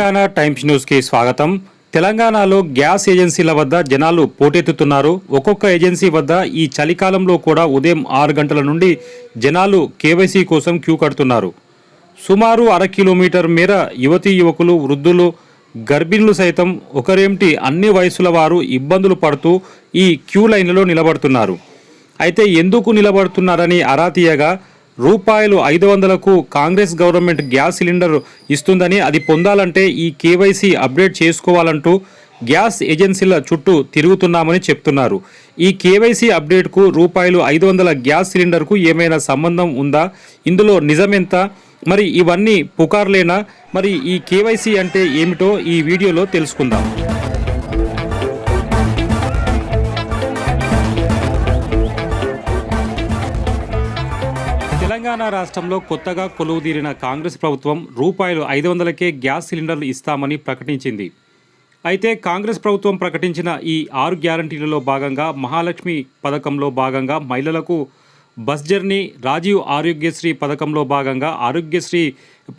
Telangana times న్యూస్కి స్వాగతం. తెలంగాణలో గ్యాస్ ఏజెన్సీల వద్ద జనాలు పోటెత్తుతున్నారు. ఒక్కొక్క ఏజెన్సీ వద్ద ఈ చలికాలంలో కూడా ఉదయం ఆరు గంటల నుండి జనాలు కేవైసీ కోసం క్యూ కడుతున్నారు. సుమారు అర కిలోమీటర్ మేర యువతీ యువకులు వృద్ధులు గర్భిణులు సైతం ఒకరేమిటి అన్ని వయసుల వారు ఇబ్బందులు పడుతూ ఈ క్యూ లైన్లో నిలబడుతున్నారు. అయితే ఎందుకు నిలబడుతున్నారని అరా తీయగా రూపాయలు ఐదు వందలకు కాంగ్రెస్ గవర్నమెంట్ గ్యాస్ సిలిండర్ ఇస్తుందని అది పొందాలంటే ఈ కేవైసీ అప్డేట్ చేసుకోవాలంటూ గ్యాస్ ఏజెన్సీల చుట్టూ తిరుగుతున్నామని చెప్తున్నారు. ఈ కేవైసీ అప్డేట్కు రూపాయలు ఐదు వందల గ్యాస్ సిలిండర్కు ఏమైనా సంబంధం ఉందా? ఇందులో నిజమెంత? మరి ఇవన్నీ పుకార్లేనా? మరి ఈ కేవైసీ అంటే ఏమిటో ఈ వీడియోలో తెలుసుకుందాం. తెలంగాణ రాష్ట్రంలో కొత్తగా కొలువుదీరిన కాంగ్రెస్ ప్రభుత్వం రూపాయలు ఐదు వందలకే గ్యాస్ సిలిండర్లు ఇస్తామని ప్రకటించింది. అయితే కాంగ్రెస్ ప్రభుత్వం ప్రకటించిన ఈ ఆరు గ్యారంటీలలో భాగంగా మహాలక్ష్మి పథకంలో భాగంగా మహిళలకు బస్ జర్నీ రాజీవ్ ఆరోగ్యశ్రీ పథకంలో భాగంగా ఆరోగ్యశ్రీ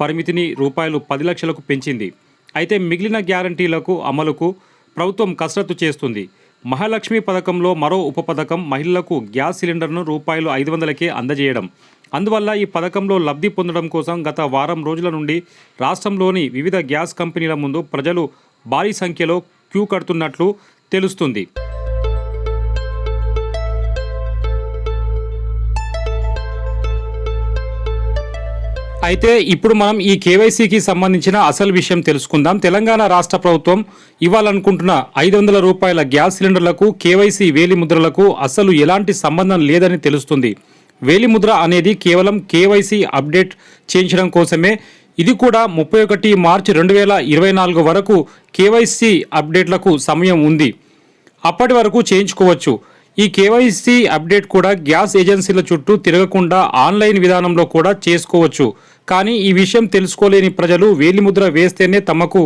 పరిమితిని రూపాయలు పది లక్షలకు పెంచింది. అయితే మిగిలిన గ్యారంటీలకు అమలుకు ప్రభుత్వం కసరత్తు చేస్తుంది. మహాలక్ష్మి పథకంలో మరో ఉప పథకం మహిళలకు గ్యాస్ సిలిండర్ను రూపాయలు ఐదు వందలకే అందజేయడం. అందువల్ల ఈ పథకంలో లబ్ధి పొందడం కోసం గత వారం రోజుల నుండి రాష్ట్రంలోని వివిధ గ్యాస్ కంపెనీల ముందు ప్రజలు భారీ సంఖ్యలో క్యూ కడుతున్నట్లు తెలుస్తుంది. అయితే ఇప్పుడు మనం ఈ కేవైసీకి సంబంధించిన అసలు విషయం తెలుసుకుందాం. తెలంగాణ రాష్ట్ర ప్రభుత్వం ఇవ్వాలనుకుంటున్న ఐదు వందల రూపాయల గ్యాస్ సిలిండర్లకు కేవైసీ వేలి ముద్రలకు అసలు ఎలాంటి సంబంధం లేదని తెలుస్తుంది. వేలిముద్ర అనేది కేవలం కేవైసీ అప్డేట్ చేయించడం కోసమే. ఇది కూడా ముప్పై ఒకటి మార్చి రెండు వేల ఇరవై నాలుగు వరకు కేవైసీ అప్డేట్లకు సమయం ఉంది. అప్పటి వరకు చేయించుకోవచ్చు. ఈ కేవైసీ అప్డేట్ కూడా గ్యాస్ ఏజెన్సీల చుట్టూ తిరగకుండా ఆన్లైన్ విధానంలో కూడా చేసుకోవచ్చు. కానీ ఈ విషయం తెలుసుకోలేని ప్రజలు వేలిముద్ర వేస్తేనే తమకు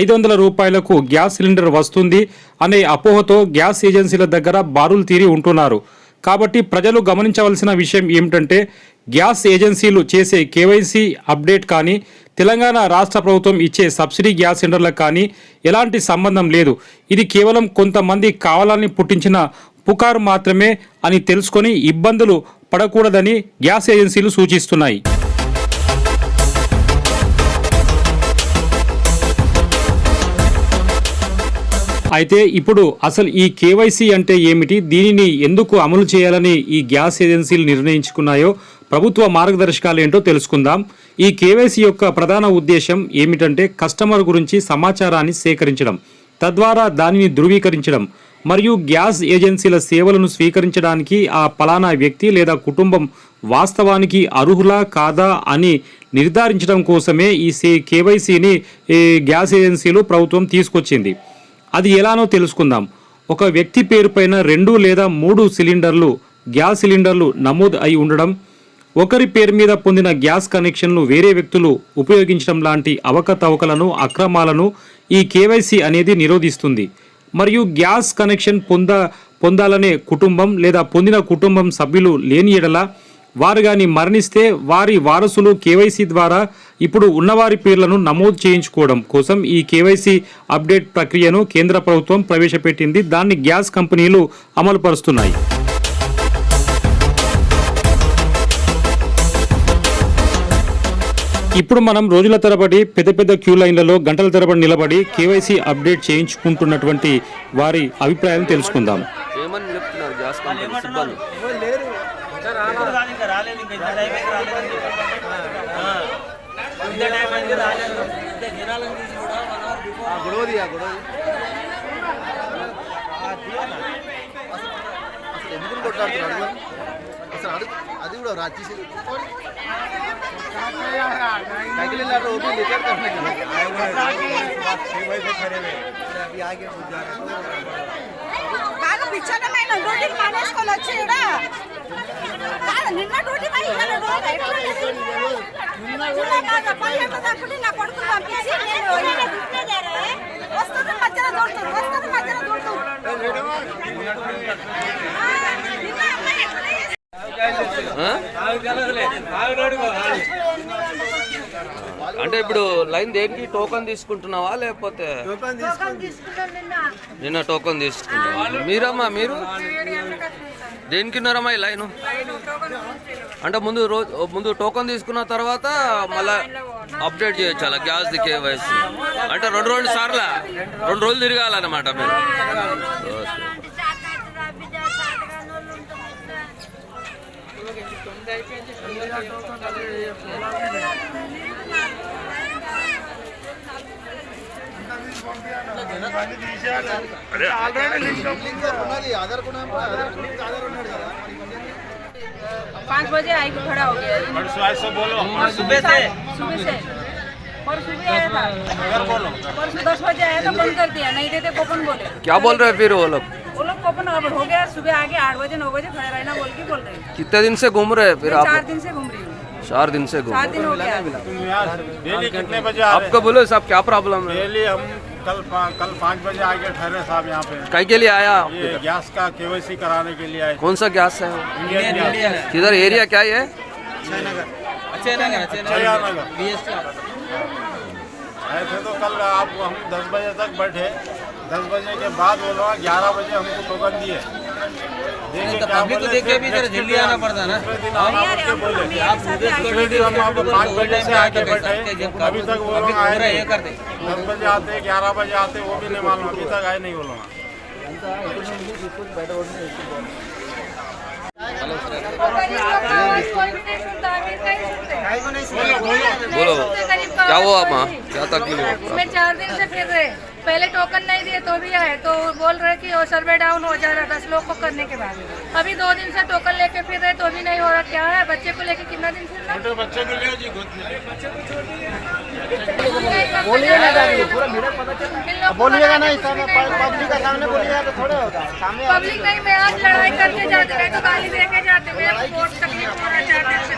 ఐదు వందల రూపాయలకు గ్యాస్ సిలిండర్ వస్తుంది అనే అపోహతో గ్యాస్ ఏజెన్సీల దగ్గర బారులు తీరి ఉంటున్నారు. కాబట్టి ప్రజలు గమనించవలసిన విషయం ఏమిటంటే గ్యాస్ ఏజెన్సీలు చేసే కేవైసీ అప్డేట్ కానీ తెలంగాణ రాష్ట్ర ప్రభుత్వం ఇచ్చే సబ్సిడీ గ్యాస్ సిలిండర్లకు కానీ ఎలాంటి సంబంధం లేదు. ఇది కేవలం కొంతమంది కావాలని పుట్టించిన పుకారు మాత్రమే అని తెలుసుకొని ఇబ్బందులు పడకూడదని గ్యాస్ ఏజెన్సీలు సూచిస్తున్నాయి. అయితే ఇప్పుడు అసలు ఈ కేవైసీ అంటే ఏమిటి? దీనిని ఎందుకు అమలు చేయాలని ఈ గ్యాస్ ఏజెన్సీలు నిర్ణయించుకున్నాయో ప్రభుత్వ మార్గదర్శకాలు ఏంటో తెలుసుకుందాం. ఈ కేవైసీ యొక్క ప్రధాన ఉద్దేశం ఏమిటంటే కస్టమర్ గురించి సమాచారాన్ని సేకరించడం తద్వారా దానిని ధృవీకరించడం మరియు గ్యాస్ ఏజెన్సీల సేవలను స్వీకరించడానికి ఆ పలానా వ్యక్తి లేదా కుటుంబం వాస్తవానికి అర్హులా కాదా అని నిర్ధారించడం కోసమే ఈ సే కేవైసీని గ్యాస్ ఏజెన్సీలు ప్రభుత్వం తీసుకొచ్చింది. అది ఎలానో తెలుసుకుందాం. ఒక వ్యక్తి పేరుపైన రెండు లేదా మూడు సిలిండర్లు గ్యాస్ సిలిండర్లు నమోదు అయి ఉండడం ఒకరి పేరు మీద పొందిన గ్యాస్ కనెక్షన్లు వేరే వ్యక్తులు ఉపయోగించడం లాంటి అవకతవకలను అక్రమాలను ఈ కేవైసీ అనేది నిరోధిస్తుంది. మరియు గ్యాస్ కనెక్షన్ పొంద పొందాలనే కుటుంబం లేదా పొందిన కుటుంబం సభ్యులు లేని ఎడల వారు కానీ మరణిస్తే వారి వారసులు కేవైసీ ద్వారా ఇప్పుడు ఉన్నవారి పేర్లను నమోదు చేయించుకోవడం కోసం ఈ కేవైసీ అప్డేట్ ప్రక్రియను కేంద్ర ప్రభుత్వం ప్రవేశపెట్టింది. దాన్ని గ్యాస్ కంపెనీలు అమలు పరుస్తున్నాయి ఇప్పుడు మనం రోజుల తరబడి పెద్ద పెద్ద క్యూ లైన్లలో గంటల తరబడి నిలబడి కేవైసీ అప్డేట్ చేయించుకుంటున్నటువంటి వారి అభిప్రాయాలు తెలుసుకుందాం. రాలేదు ఇంకా రాలేదు ఇంకా టైం అయితే రాలేదు ఇంత టైం అయితే రాలేదు. ఇంత జనాలను తీసి కూడా గొడవది ఆ గొడవది. అసలు ఎందుకు కొట్లాడుతున్నాడు అసలు అడుగు అది కూడా రా తీసి సైకిల్ నిన్న డ్యూటీ పోయి ఇవాళ ఎట్లా కాదు, దాకా నా పంపించి నేను వస్తుంది మధ్యలో వస్తుంది మధ్యలో. అంటే ఇప్పుడు లైన్ దేనికి? టోకన్ తీసుకుంటున్నావా లేకపోతే? నిన్న. టోకన్ తీసుకున్నావా మీరమ్మా మీరు? దేనికి ఉన్నారమ్మా ఈ లైన్? అంటే ముందు రోజు ముందు టోకన్ తీసుకున్న తర్వాత మళ్ళా అప్డేట్ చేయొచ్చు? అలా గ్యాస్ ది కేవైసీ. అంటే రెండు రెండు సార్ల? రెండు రోజులు తిరగాలన్నమాట మీరు. ఓకే. पाँच बजे आई के खड़ा हो गया। सुबह से? सुबह से। और सुबह आया था। परसों दस बजे आया था बंद कर दिया। नहीं देते कोपन बोले। क्या बोल रहे फिर वो लोग? वो लोग कोपन गड़बड़ हो गया सुबह आगे आठ बजे नौ बजे खड़े रहना बोल के बोल रहे कितने दिन से घूम रहे फिर मैं चार दिन से घूम रही हूँ। चार दिन से घूम। सात दिन हो गया। डेली कितने बजे आ रहे आपको बोलो साहब क्या प्रॉब्लम है? डेली हम कल पा- कल पाँच बजे आके ठहरे साहब यहाँ पे। कई के लिए आया ये गैस का केवाईसी कराने के लिए आए। कौन सा गैस है किधर एरिया क्या है अच्छे नगर अच्छे आए थे तो कल आप हम दस बजे तक बैठे। दस बजे के बाद वो लोग ग्यारह बजे हमको टोकन दिए। तो पब्लिक को देख के भी जरा जल्दी आना पड़ता है ना। आप आप अभी तक वो लोग आए ये नहीं कर दे। दस बजे आते ग्यारह बजे आते वो भी नहीं मालूम अभी तक आए नहीं वो लोग। बोलो क्या हुआ माँ क्या तकलीफ़ मैं चार दिन से फिर रहे। पहले टोकन नहीं दिए तो भी आए तो बोल रहे कि वो सर्वे डाउन हो जा रहा है दस लोग को करने के बाद। अभी दो दिन से टोकन लेके फिर रहे तो भी नहीं हो रहा क्या है? बच्चे को लेके कितना दिन फिर? बच्चे को लियो जी बोलिए ना बोलिएगा नहीं पब्लिक का सामने बोलिएगा तो थोड़े होगा। सामने पब्लिक नहीं मैं आज लड़ाई करके जाते रहे तो गाली दे के जाते मेरे को बहुत तकलीफ़ हो? रहा चार दिन से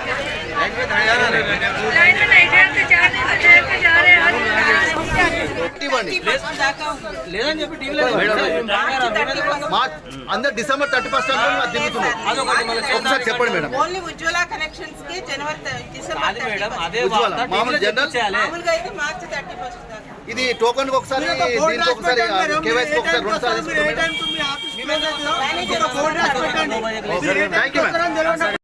लाइन में नहीं ठहरते चार दिन से ठहर जा रहे हैं आज जा रहे हैं। లేదని చెప్పి అందరు డిసెంబర్ థర్టీ ఫస్ట్ దిగుతున్నాం ఒకసారి చెప్పండి మేడం. ఓన్లీ ఉజ్వల కనెక్షన్స్కి జనవరి థ- డిసెంబర్ అది మేడం 31. అదే ఉజ్వల, వార్త. మామూలు జనరల్ చూపించాలి. మామూలుగా అయితే మార్చి థర్టీ ఫస్ట్ దాకా. ఇది టోకన్ ఒకసారి దీనికి ఒకసారి కేవైసీ ఒకసారి రెండు సార్లు థ్యాంక్ యూ